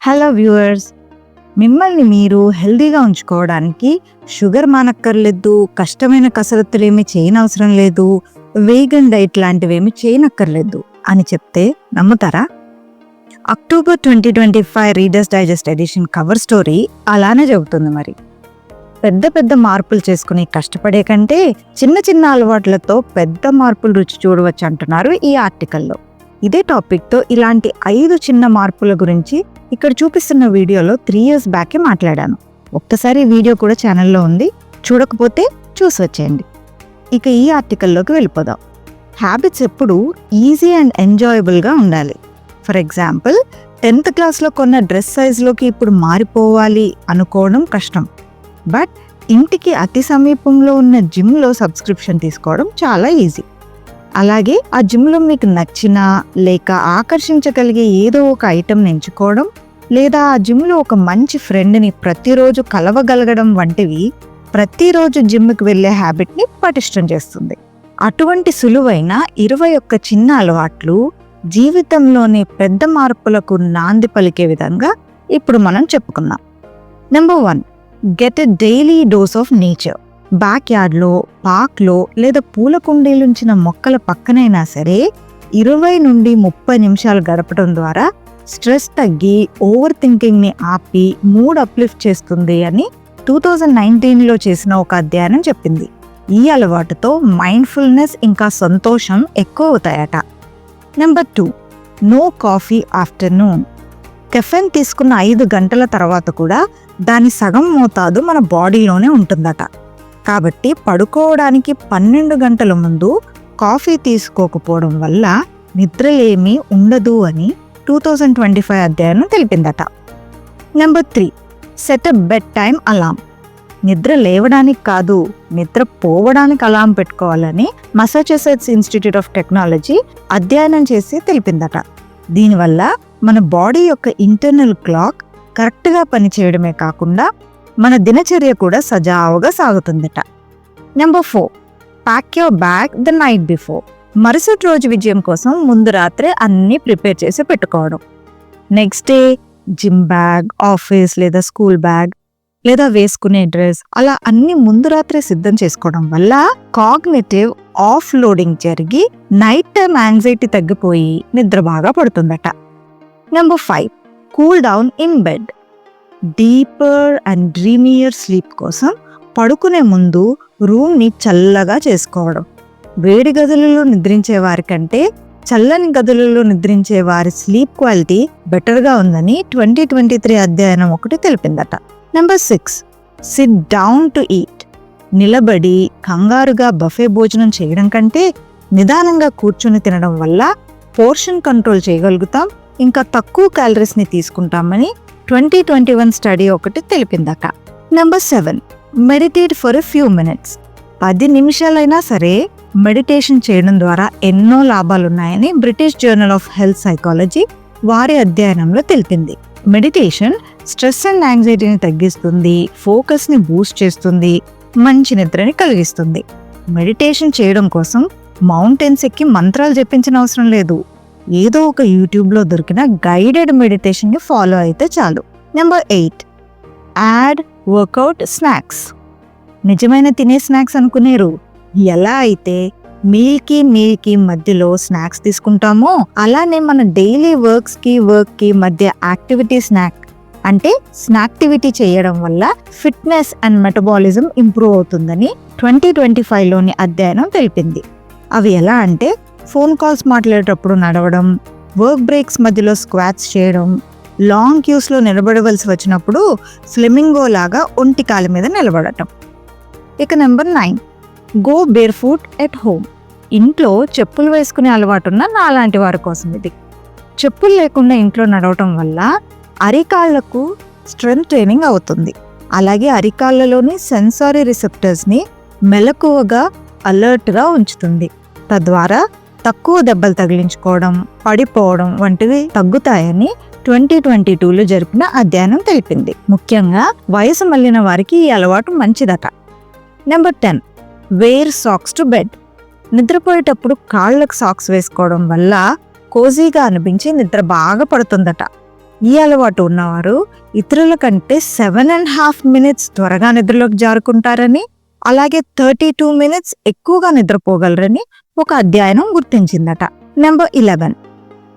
Hello viewers మిమ్మల్ని మీరు హెల్దీగా ఉంచుకోవడానికి షుగర్ మానక్కర్లేదు కష్టమైన కసరత్తులు ఏమి చేయనవసరం లేదు వేగన్ డైట్ లాంటివేమి చేయనక్కర్లేదు అని చెప్తే నమ్ముతారా? October twenty twenty five Reader's Digest edition cover story అలానే చెబుతుంది మరి. పెద్ద పెద్ద మార్పులు చేసుకుని కష్టపడే కంటే చిన్న చిన్న అలవాట్లతో పెద్ద మార్పులు రుచి చూడవచ్చు అంటున్నారు ఈ ఆర్టికల్లో. ఇదే టాపిక్తో ఇలాంటి ఐదు చిన్న మార్పుల గురించి ఇక్కడ చూపిస్తున్న వీడియోలో త్రీ ఇయర్స్ బ్యాకే మాట్లాడాను. ఒక్కసారి వీడియో కూడా ఛానల్లో ఉంది. చూడకపోతే చూసి వచ్చేయండి ఇక ఈ ఆర్టికల్లోకి వెళ్ళిపోదాం. హ్యాబిట్స్ ఎప్పుడు ఈజీ అండ్ ఎంజాయబుల్గా ఉండాలి. ఫర్ ఎగ్జాంపుల్ టెన్త్ క్లాస్లో కొన్న డ్రెస్ సైజులోకి ఇప్పుడు మారిపోవాలి అనుకోవడం కష్టం. బట్ ఇంటికి అతి సమీపంలో ఉన్న జిమ్లో సబ్స్క్రిప్షన్ తీసుకోవడం చాలా ఈజీ అలాగే ఆ జిమ్లో మీకు నచ్చిన లేక ఆకర్షించగలిగే ఏదో ఒక ఐటెం ఎంచుకోవడం లేదా ఆ జిమ్లో ఒక మంచి ఫ్రెండ్ని ప్రతిరోజు కలవగలగడం వంటివి ప్రతిరోజు జిమ్కి వెళ్ళే హ్యాబిట్ని పటిష్టం చేస్తుంది. అటువంటి సులువైన ఇరవై ఒక్క చిన్న అలవాట్లు జీవితంలోని పెద్ద మార్పులకు నాంది పలికే విధంగా ఇప్పుడు మనం చెప్పుకుందాం. Number one get a daily dose of nature. Back యార్డ్లో పార్క్లో లేదా పూల కుండీలుంచిన మొక్కల పక్కనైనా సరే ఇరవై నుండి ముప్పై నిమిషాలు గడపడం ద్వారా స్ట్రెస్ తగ్గి ఓవర్ థింకింగ్ని ఆపి మూడ్ అప్లిఫ్ట్ చేస్తుంది అని టూ థౌజండ్ నైన్టీన్లో చేసిన ఒక అధ్యయనం చెప్పింది. ఈ అలవాటుతో మైండ్ఫుల్నెస్ ఇంకా సంతోషం ఎక్కువ అవుతాయట number two no coffee afternoon. Caffeine తీసుకున్న ఐదు గంటల తర్వాత కూడా దాని సగం మోతాదు మన బాడీలోనే ఉంటుందట. కాబట్టి పడుకోవడానికి పన్నెండు గంటల ముందు కాఫీ తీసుకోకపోవడం వల్ల నిద్రలేమీ ఉండదు అని టూ థౌజండ్ ట్వంటీ ఫైవ్ అధ్యయనం తెలిపిందట. Number three set bed time alarm నిద్ర లేవడానికి కాదు నిద్ర పోవడానికి అలాం పెట్టుకోవాలని మసాచుసెట్స్ ఇన్స్టిట్యూట్ ఆఫ్ టెక్నాలజీ అధ్యయనం చేసి తెలిపిందట. దీనివల్ల మన బాడీ యొక్క ఇంటర్నల్ క్లాక్ కరెక్ట్గా పనిచేయడమే కాకుండా మన దినచర్య కూడా సజావుగా సాగుతుందట. Number four pack your bag the night before మరుసటి రోజు విజయం కోసం ముందు రాత్రే అన్నీ ప్రిపేర్ చేసి పెట్టుకోవడం. Next day gym bag office లేదా స్కూల్ బ్యాగ్ లేదా వేసుకునే డ్రెస్ అలా అన్ని ముందు రాత్రే సిద్ధం చేసుకోవడం వల్ల కాగ్నేటివ్ ఆఫ్ లోడింగ్ జరిగి నైట్ టైం యాంగ్జైటీ తగ్గిపోయి నిద్ర బాగా పడుతుందట. Number five cool down in bed. Deeper and dreamier sleep కోసం పడుకునే ముందు రూమ్ని చల్లగా చేసుకోవడం. వేడి గదులలో నిద్రించే వారికంటే చల్లని గదులలో నిద్రించే వారి స్లీప్ క్వాలిటీ బెటర్గా ఉందని ట్వంటీ ట్వంటీ త్రీ అధ్యయనం ఒకటి తెలిపిందట. Number six sit down to eat నిలబడి కంగారుగా బఫే భోజనం చేయడం కంటే నిదానంగా కూర్చుని తినడం వల్ల పోర్షన్ కంట్రోల్ చేయగలుగుతాం ఇంకా తక్కువ క్యాలరీస్ని తీసుకుంటామని ట్వంటీ ట్వంటీ వన్ స్టడీ ఒకటి తెలిపిందట. Number seven meditate for a few minutes పది నిమిషాలైనా సరే మెడిటేషన్ చేయడం ద్వారా ఎన్నో లాభాలు ఉన్నాయని British Journal of Health Psychology వారి అధ్యయనంలో తెలిపింది. మెడిటేషన్ స్ట్రెస్ అండ్ యాంగ్జైటీని తగ్గిస్తుంది ఫోకస్ని బూస్ట్ చేస్తుంది మంచి నిద్రని కలిగిస్తుంది. మెడిటేషన్ చేయడం కోసం మౌంటైన్స్ ఎక్కి మంత్రాలు చెప్పించిన అవసరం లేదు. ఏదో ఒక యూట్యూబ్లో దొరికిన గైడెడ్ మెడిటేషన్ని ఫాలో అయితే చాలు. Number eight add workout snacks. నిజమైన తినే స్నాక్స్ అనుకునేరు. ఎలా అయితే మీల్కి మీల్కి మధ్యలో స్నాక్స్ తీసుకుంటామో అలానే మన డైలీ వర్క్స్కి వర్క్కి మధ్య యాక్టివిటీ స్నాక్ అంటే స్నాక్టివిటీ చేయడం వల్ల ఫిట్నెస్ అండ్ మెటబాలిజం ఇంప్రూవ్ అవుతుందని ట్వంటీ ట్వంటీ ఫైవ్లోని అధ్యయనం తెలిపింది. అవి ఎలా అంటే ఫోన్ కాల్స్ మాట్లాడేటప్పుడు నడవడం వర్క్ బ్రేక్స్ మధ్యలో స్క్వాట్స్ చేయడం లాంగ్ క్యూస్లో నిలబడవలసి వచ్చినప్పుడు ఫ్లెమింగో లాగా ఒంటి కాల మీద నిలబడటం. ఇక number nine. Go barefoot at home ఇంట్లో చెప్పులు వేసుకునే అలవాటున్న నాలాంటి వారి కోసం ఇది. చెప్పులు లేకుండా ఇంట్లో నడవటం వల్ల అరికాళ్ళకు స్ట్రెంగ్త్ ట్రైనింగ్ అవుతుంది. అలాగే అరికాళ్ళలోని సెన్సారీ రిసెప్టర్స్ని మెలకువగా అలర్ట్గా ఉంచుతుంది. తద్వారా తక్కువ దెబ్బలు తగిలించుకోవడం పడిపోవడం వంటివి తగ్గుతాయని ట్వంటీ ట్వంటీ టూలో జరిపిన అధ్యయనం తెలిపింది. ముఖ్యంగా వయసు మళ్ళిన వారికి ఈ అలవాటు మంచిదట. Number ten wear socks to bed. నిద్రపోయేటప్పుడు కాళ్ళకు సాక్స్ వేసుకోవడం వల్ల కోజీగా అనిపించి నిద్ర బాగా పడుతుందట. ఈ అలవాటు ఉన్నవారు ఇతరుల కంటే సెవెన్ అండ్ హాఫ్ మినిట్స్ త్వరగా నిద్రలోకి జారుకుంటారని అలాగే థర్టీ టూ మినిట్స్ ఎక్కువగా నిద్రపోగలరని ఒక అధ్యయనం గుర్తించిందట. Number eleven.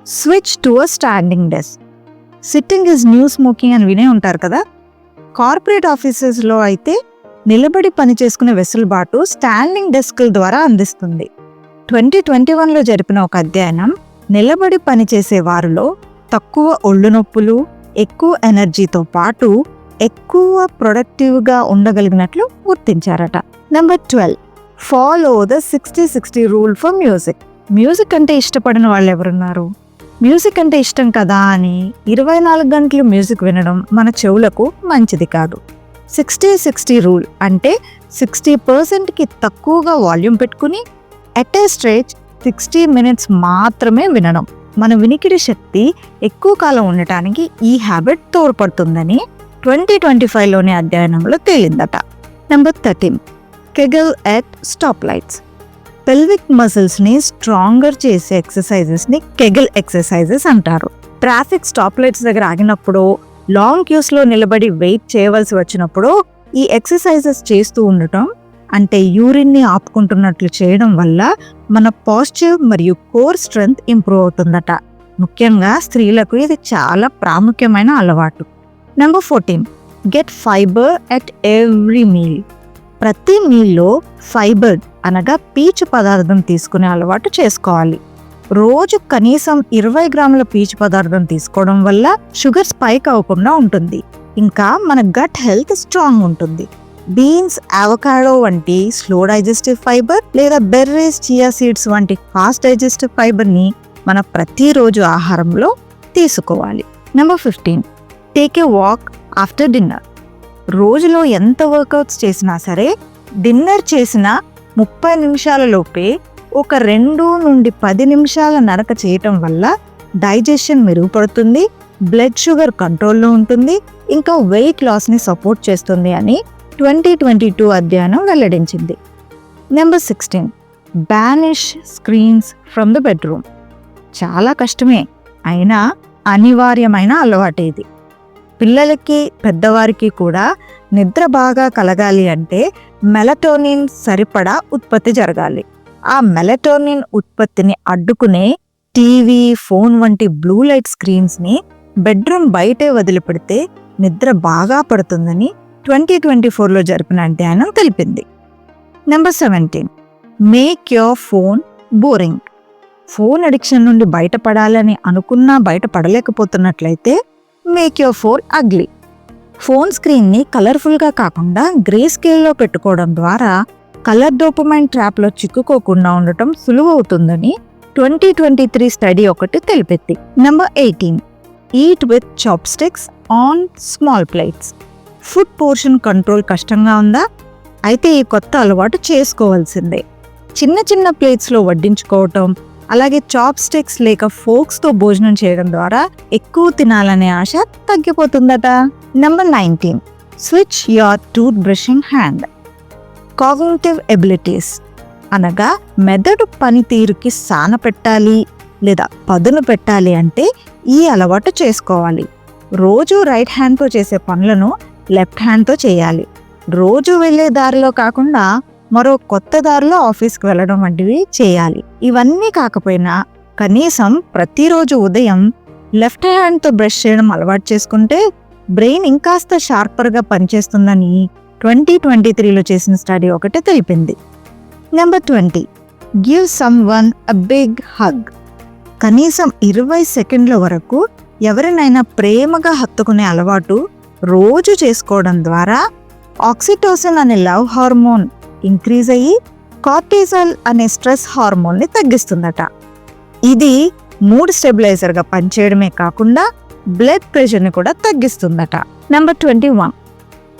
Switch to a standing desk. Sitting is new smoking అని వినే ఉంటారు కదా? కార్పొరేట్ ఆఫీసెస్లో అయితే నిలబడి పని చేసుకునే వెసులుబాటు స్టాండింగ్ డెస్క్ల ద్వారా అందిస్తుంది. ట్వంటీ ట్వంటీ వన్లో జరిపిన ఒక అధ్యయనం నిలబడి పనిచేసే వారిలో తక్కువ ఒళ్ళు నొప్పులు ఎక్కువ ఎనర్జీతో పాటు ఎక్కువ ప్రొడక్టివ్గా ఉండగలిగినట్లు గుర్తించారట. Number twelve. Follow the sixty sixty rule for music. Music అంటే ఇష్టపడిన వాళ్ళు ఎవరున్నారు? మ్యూజిక్ అంటే ఇష్టం కదా అని ఇరవై నాలుగు గంటలు మ్యూజిక్ వినడం మన చెవులకు మంచిది కాదు. సిక్స్టీ సిక్స్టీ రూల్ అంటే సిక్స్టీ పర్సెంట్కి తక్కువగా వాల్యూమ్ పెట్టుకుని at a stretch sixty minutes మాత్రమే వినడం. మన వినికిడి శక్తి ఎక్కువ కాలం ఉండటానికి ఈ హ్యాబిట్ తోడ్పడుతుందని ట్వంటీ ట్వంటీ ఫైవ్లోని అధ్యయనంలో తేలిందట. Number thirteen Kegel at stop lights. Pelvic మసిల్స్ని stronger చేసే ఎక్సర్సైజెస్ని కెగల్ ఎక్సర్సైజెస్ అంటారు. ట్రాఫిక్ స్టాప్ లైట్స్ దగ్గర ఆగినప్పుడు లాంగ్ క్యూస్లో నిలబడి వెయిట్ చేయవలసి వచ్చినప్పుడు ఈ ఎక్సర్సైజెస్ చేస్తూ ఉండటం అంటే యూరిన్ని ఆపుకుంటున్నట్లు చేయడం వల్ల మన పాస్చర్ మరియు కోర్ స్ట్రెంగ్త్ ఇంప్రూవ్ అవుతుందట. ముఖ్యంగా స్త్రీలకు ఇది చాలా ప్రాముఖ్యమైన అలవాటు. Number fourteen get fibre at every meal ప్రతి మీల్లో ఫైబర్ అనగా పీచు పదార్థం తీసుకునే అలవాటు చేసుకోవాలి. రోజు కనీసం ఇరవై గ్రాముల పీచు పదార్థం తీసుకోవడం వల్ల షుగర్ స్పైక్ అవ్వకుండా ఉంటుంది. ఇంకా మన గట్ హెల్త్ స్ట్రాంగ్ ఉంటుంది. బీన్స్ అవకాడో వంటి స్లో డైజెస్టివ్ ఫైబర్ లేదా బెర్రీస్ చియా సీడ్స్ వంటి ఫాస్ట్ డైజెస్టివ్ ఫైబర్ని మన ప్రతిరోజు ఆహారంలో తీసుకోవాలి. Number fifteen take a walk after dinner. రోజులో ఎంత వర్కౌట్స్ చేసినా సరే డిన్నర్ చేసిన ముప్పై నిమిషాల లోపే ఒక రెండు నుండి పది నిమిషాల నరక చేయటం వల్ల డైజెషన్ మెరుగుపడుతుంది బ్లడ్ షుగర్ కంట్రోల్లో ఉంటుంది ఇంకా వెయిట్ లాస్ని సపోర్ట్ చేస్తుంది అని ట్వంటీ ట్వంటీ టూ అధ్యయనం వెల్లడించింది. Number sixteen banish screens from the bedroom. చాలా కష్టమే అయినా అనివార్యమైన అలవాటు ఇది. పిల్లలకి పెద్దవారికి కూడా నిద్ర బాగా కలగాలి అంటే మెలటోనిన్ సరిపడా ఉత్పత్తి జరగాలి. ఆ మెలటోనిన్ ఉత్పత్తిని అడ్డుకునే టీవీ ఫోన్ వంటి బ్లూ లైట్ స్క్రీన్స్ని బెడ్రూమ్ బయటే వదిలిపెడితే నిద్ర బాగా పడుతుందని ట్వంటీ ట్వంటీ ఫోర్లో జరిపిన అధ్యయనం తెలిపింది. Number seventeen make your phone boring phone addiction నుండి బయటపడాలని అనుకున్నా బయటపడలేకపోతున్నట్లయితే make your phone ugly phone స్క్రీన్ని కలర్ఫుల్గా కాకుండా గ్రే స్కేల్లో పెట్టుకోవడం ద్వారా కలర్ డోపమైన్ ట్రాప్లో చిక్కుకోకుండా ఉండటం సులువవుతుందని ట్వంటీ ట్వంటీ త్రీ స్టడీ ఒకటి తెలిపింది number eighteen eat with chopsticks on small plates food portion control కష్టంగా ఉందా? అయితే ఈ కొత్త అలవాటు చేసుకోవాల్సిందే. చిన్న చిన్న ప్లేట్స్లో వడ్డించుకోవటం అలాగే చాప్ స్టిక్స్ లేక ఫోక్స్తో భోజనం చేయడం ద్వారా ఎక్కువ తినాలనే ఆశ తగ్గిపోతుందట. Number nineteen switch your tooth brushing hand cognitive abilities అనగా మెదడు పనితీరుకి సాన పెట్టాలి లేదా పదును పెట్టాలి అంటే ఈ అలవాటు చేసుకోవాలి. రోజు రైట్ హ్యాండ్తో చేసే పనులను లెఫ్ట్ హ్యాండ్తో చేయాలి. రోజు వెళ్ళే దారిలో కాకుండా మరో కొత్త దారిలో ఆఫీస్కి వెళ్ళడం వంటివి చేయాలి. ఇవన్నీ కాకపోయినా కనీసం ప్రతిరోజు ఉదయం లెఫ్ట్ హ్యాండ్తో బ్రష్ చేయడం అలవాటు చేసుకుంటే బ్రెయిన్ ఇంకాస్త షార్పర్గా పనిచేస్తుందని ట్వంటీ ట్వంటీ త్రీలో చేసిన స్టడీ ఒకటి తెలిపింది. Number twenty give someone a big hug కనీసం ఇరవై సెకండ్ల వరకు ఎవరినైనా ప్రేమగా హత్తుకునే అలవాటు రోజు చేసుకోవడం ద్వారా ఆక్సిటోసిన్ అనే లవ్ హార్మోన్ ఇంక్రీజ్ అయ్యి కార్టిజాల్ అనే స్ట్రెస్ హార్మోన్ని తగ్గిస్తుందట. ఇది మూడ్ స్టెబిలైజర్గా పనిచేయడమే కాకుండా బ్లడ్ ప్రెషర్ని కూడా తగ్గిస్తుందట. Number twenty one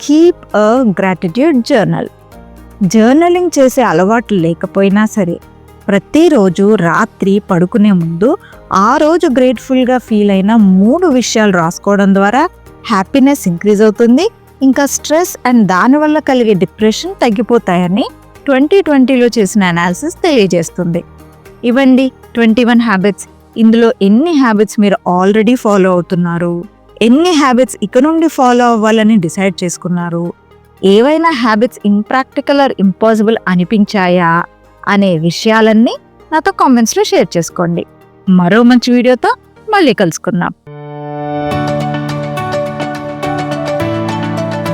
keep a gratitude journal. Journaling చేసే అలవాట్లు లేకపోయినా సరే ప్రతిరోజు రాత్రి పడుకునే ముందు ఆ రోజు గ్రేట్ఫుల్గా ఫీల్ అయిన మూడు విషయాలు రాసుకోవడం ద్వారా హ్యాపీనెస్ ఇంక్రీజ్ అవుతుంది. ఇంకా స్ట్రెస్ అండ్ దానివల్ల కలిగే డిప్రెషన్ తగ్గిపోతాయని ట్వంటీ ట్వంటీలో చేసిన అనాలిసిస్ తెలియజేస్తుంది. ఇవ్వండి ట్వంటీ వన్ హ్యాబిట్స్. ఇందులో ఎన్ని హ్యాబిట్స్ మీరు ఆల్రెడీ ఫాలో అవుతున్నారు? ఎన్ని హ్యాబిట్స్ ఇక నుండి ఫాలో అవ్వాలని డిసైడ్ చేసుకున్నారు? ఏవైనా హ్యాబిట్స్ ఇంప్రాక్టికల్ ఆర్ ఇంపాసిబుల్ అనిపించాయా? అనే విషయాలన్నీ నాతో కామెంట్స్లో షేర్ చేసుకోండి. మరో మంచి వీడియోతో మళ్ళీ కలుసుకుందాం.